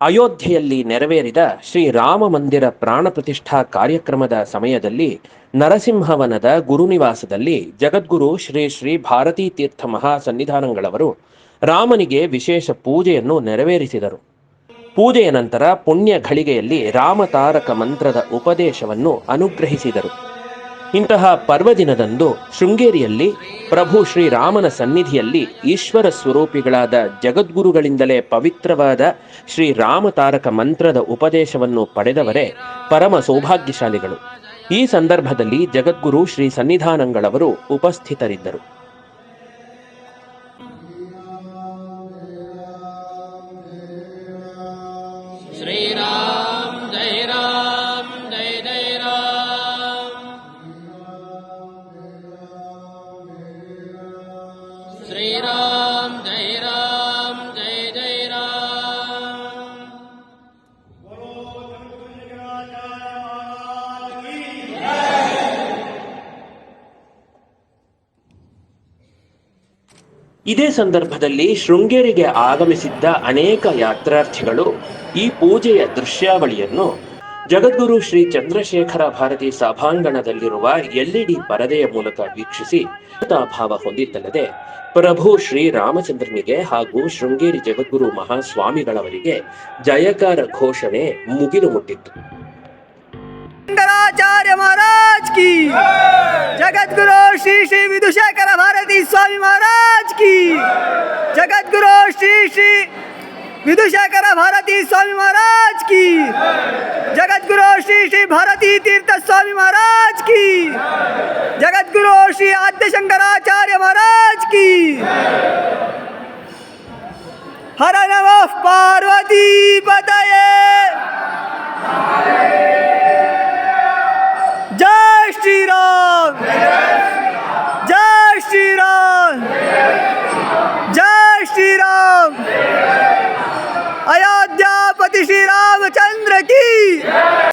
ಅಯೋಧ್ಯೆಯಲ್ಲಿ ನೆರವೇರಿದ ಶ್ರೀ ರಾಮ ಮಂದಿರ ಪ್ರಾಣ ಪ್ರತಿಷ್ಠಾ ಕಾರ್ಯಕ್ರಮದ ಸಮಯದಲ್ಲಿ ನರಸಿಂಹವನದ ಗುರುನಿವಾಸದಲ್ಲಿ ಜಗದ್ಗುರು ಶ್ರೀ ಶ್ರೀ ಭಾರತೀ ತೀರ್ಥ ಮಹಾಸನ್ನಿಧಾನಗಳವರು ರಾಮನಿಗೆ ವಿಶೇಷ ಪೂಜೆಯನ್ನು ನೆರವೇರಿಸಿದರು. ಪೂಜೆಯ ನಂತರ ಪುಣ್ಯ ಘಳಿಗೆಯಲ್ಲಿ ರಾಮತಾರಕ ಮಂತ್ರದ ಉಪದೇಶವನ್ನು ಅನುಗ್ರಹಿಸಿದರು. ಇಂತಹ ಪರ್ವದಿನದಂದು ಶೃಂಗೇರಿಯಲ್ಲಿ ಪ್ರಭು ಶ್ರೀರಾಮನ ಸನ್ನಿಧಿಯಲ್ಲಿ ಈಶ್ವರ ಸ್ವರೂಪಿಗಳಾದ ಜಗದ್ಗುರುಗಳಿಂದಲೇ ಪವಿತ್ರವಾದ ಶ್ರೀರಾಮ ತಾರಕ ಮಂತ್ರದ ಉಪದೇಶವನ್ನು ಪಡೆದವರೇ ಪರಮ ಸೌಭಾಗ್ಯಶಾಲಿಗಳು. ಈ ಸಂದರ್ಭದಲ್ಲಿ ಜಗದ್ಗುರು ಶ್ರೀ ಸನ್ನಿಧಾನಂಗಳವರು ಉಪಸ್ಥಿತರಿದ್ದರು. श्रीराम जय राम जय जय राम ಇದೇ ಸಂದರ್ಭದಲ್ಲಿ ಶೃಂಗೇರಿಗೆ ಆಗಮಿಸಿದ್ದ ಅನೇಕ ಯಾತ್ರಾರ್ಥಿಗಳು ಈ ಪೂಜೆಯ ದೃಶ್ಯಾವಳಿಯನ್ನು ಜಗದ್ಗುರು ಶ್ರೀ ಚಂದ್ರಶೇಖರ ಭಾರತಿ ಸಭಾಂಗಣದಲ್ಲಿರುವ ಎಲ್ಇಡಿ ಪರದೆಯ ಮೂಲಕ ವೀಕ್ಷಿಸಿ ಭಾವ ಹೊಂದಿದ್ದಲ್ಲದೆ ಪ್ರಭು ಶ್ರೀ ರಾಮಚಂದ್ರನಿಗೆ ಹಾಗೂ ಶೃಂಗೇರಿ ಜಗದ್ಗುರು ಮಹಾಸ್ವಾಮಿಗಳವರಿಗೆ ಜಯಕಾರ ಘೋಷಣೆ ಮುಗಿಲು ಮುಟ್ಟಿತ್ತು. ಮಹಾರಾಜ್ ಕಿ ಜಗದ್ಗುರು ಶ್ರೀ ಶ್ರೀ ವಿಧುಶೇಖರ ಭಾರತಿ ಸ್ವಾಮಿ ಮಹಾರಾಜ್ ಕಿ ಜಗದ್ಗುರು ಶ್ರೀ ಶ್ರೀ ವಿಧುಶೇಖರ ಭಾರತಿ ಸ್ವಾಮಿ ಮಹಾರಾಜ್ ಕಿ भारती तीर्थ स्वामी महाराज की। जगत गुरु श्री आद्य शंकराचार्य महाराज की। हर नव पार्वती बताए जय श्री राम।